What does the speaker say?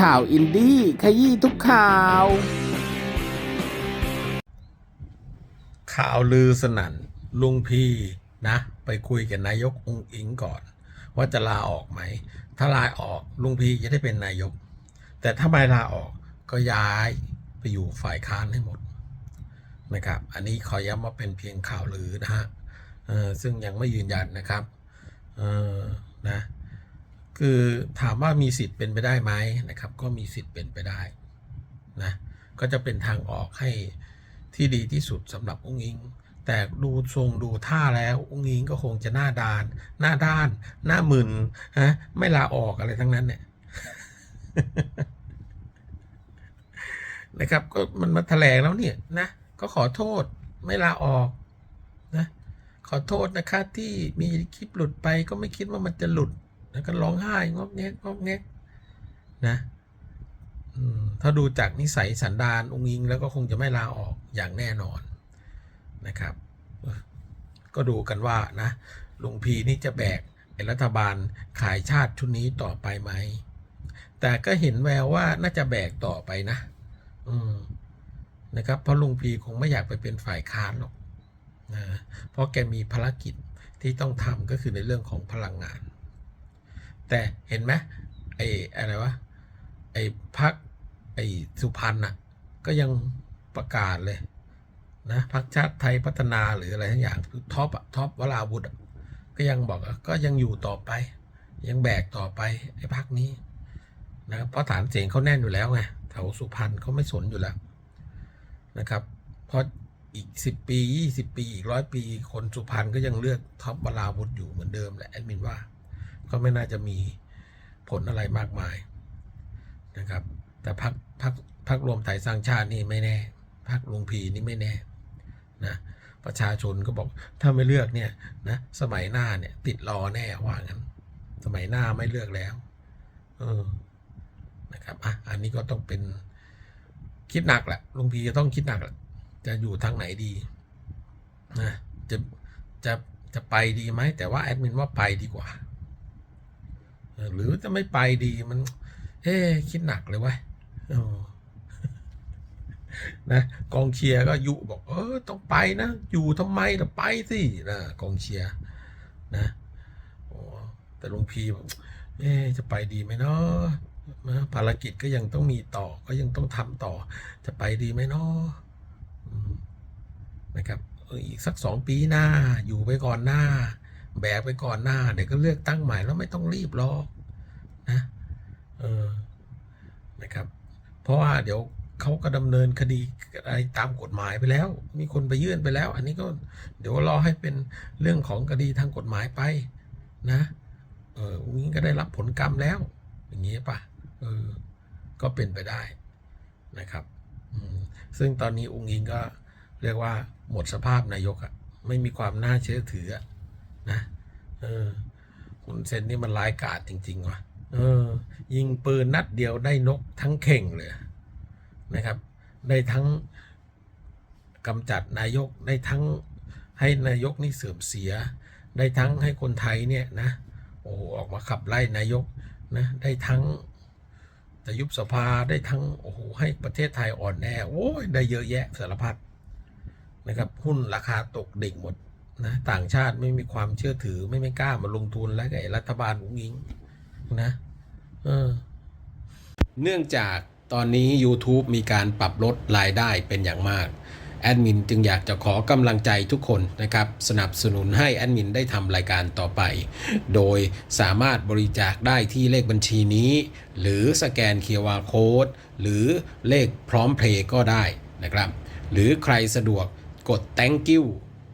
ข่าวอินดี้ขยี้ทุกข่าว ข่าวลือสนั่นลุงพีนะ ไปคุยกับนายกองอิงก่อน ว่าจะลาออกไหม ถ้าลาออกลุงพีจะได้เป็นนายก แต่ถ้าไม่ลาออกก็ย้ายไปอยู่ฝ่ายค้านให้หมดนะครับ อันนี้ขอย้ำว่าเป็นเพียงข่าวลือนะฮะซึ่งยังไม่ยืนยันนะครับนะ คือถามว่ามีสิทธิ์เป็นไปได้ไหมนะครับ ก็มีสิทธิ์เป็นไปได้นะก็จะเป็นทางออกให้ที่ดีที่สุดสำหรับอุ้งอิง แต่ดูทรงดูท่าแล้วอุ้งอิงก็คงจะหน้าดาน หน้าด้าน หน้ามึนฮะไม่ลาออกอะไรทั้งนั้นเนี่ยนะครับก็มันมาแถลงแล้วเนี่ยนะก็ขอโทษไม่ลาออกนะขอโทษนะคะที่มีคลิปหลุดไปก็ไม่คิดว่ามันจะหลุด แล้วก็ร้องไห้งอกแงกงอกแงกนะถ้าดูจากนิสัยสันดานองค์ิงแล้วก็คงจะไม่ลาออกอย่างแน่นอนนะครับ ก็ดูกันว่านะลุงพีนี่จะแบกไอ้รัฐบาลขายชาติชุดนี้ต่อไปไหม แต่ก็เห็นแววว่าน่าจะแบกต่อไปนะ อืมนะครับเพราะลุงพีคงไม่อยากไปเป็นฝ่ายค้านหรอกนะเพราะแกมีภารกิจที่ต้องทำก็คือในเรื่องของพลังงาน แต่เห็นไหมไอ้อะไรวะไอ้พักไอ้สุพรรณน่ะก็ยังประกาศเลยนะพักชาติไทยพัฒนาหรืออะไรทั้งอย่างคือท็อปอะท็อปวราวุธก็ยังบอกอะก็ยังอยู่ต่อไป ยังแบกต่อไปไอ้พักนี้นะครับเพราะฐานเสียงเขาแน่นอยู่แล้วไงแถวสุพรรณเขาไม่สนอยู่แล้วนะครับเพราะอีกสิบปียี่สิบปี อีกร้อยปี คนสุพรรณก็ยังเลือกท็อปวราวุธอยู่เหมือนเดิมแหละแอดมินว่า ก็ไม่น่าจะมีผลอะไรมากมายนะครับ แต่พักพักพักรวมไทยสร้างชาตินี่ไม่แน่พักลุงพีนี่ไม่แน่นะประชาชนก็บอกถ้าไม่เลือกเนี่ยนะสมัยหน้าเนี่ยติดรอแน่ว่างั้น สมัยหน้าไม่เลือกแล้ว เออนะครับอะอันนี้ก็ต้องเป็นคิดหนักแหละลุงพีจะต้องคิดหนักแหละจะอยู่ทางไหนดีนะจะจะจะไปดีไหมแต่ว่าแอดมินว่าไปดีกว่า หรือจะไม่ไปดีมันเอ๊คิดหนักเลยว้ยเออนะกองเชียร์ก็ยุบอกเออต้องไปนะอยู่ทำไมแต่ไปสินะกองเชียร์นะโอ้แต่หลุงพีบอกเอ๊จะไปดีไหมเนาะนะภารกิจก็ยังต้องมีต่อก็ยังต้องทำต่อ จะไปดีไหมเนาะอืมนะครับอออีกสักสองปีหน้าอยู่ไปก่อนหน้า แบกไปก่อนหน้า เดี๋ยวก็เลือกตั้งใหม่แล้วไม่ต้องรีบรอนะเออนะครับ เพราะว่าเดี๋ยวเขาก็ดำเนินคดีอะไรตามกฎหมายไปแล้ว มีคนไปยื่นไปแล้ว อันนี้ก็เดี๋ยวรอให้เป็นเรื่องของคดีทางกฎหมายไปนะเอออุ้งอิงก็ได้รับผลกรรมแล้ว อย่างนี้ป่ะเออก็เป็นไปได้นะครับซึ่งตอนนี้อุ้งอิงก็เรียกว่าหมดสภาพนายกอะไม่มีความน่าเชื่อถืออะ นะเออคุณเซนนี่มันร้ายกาจจริงๆว่ะเออ ยิงปืนนัดเดียวได้นกทั้งเข่งเลยนะครับ ได้ทั้งกำจัดนายกได้ทั้งให้นายกนี่เสื่อมเสีย ได้ทั้งให้คนไทยเนี่ยนะโอ้ออกมาขับไล่นายกนะได้ทั้งจะยุบสภาได้ทั้งโอ้โหให้ประเทศไทยอ่อนแอโอ้ยได้เยอะแยะสารพัดนะครับหุ้นราคาตกดิ่งหมด นะต่างชาติไม่มีความเชื่อถือไม่ไม่กล้ามาลงทุนแล้วกับไอ้รัฐบาลอุ้งอิงนะเออเนื่องจากตอนนี้ YouTube มีการปรับลดรายได้เป็นอย่างมากแอดมินจึงอยากจะขอกำลังใจทุกคนนะครับ สนับสนุนให้แอดมินได้ทำรายการต่อไป โดยสามารถบริจาคได้ที่เลขบัญชีนี้ หรือสแกน QR Code หรือเลขพร้อมเพลย์ก็ได้นะครับ หรือใครสะดวกกด thank you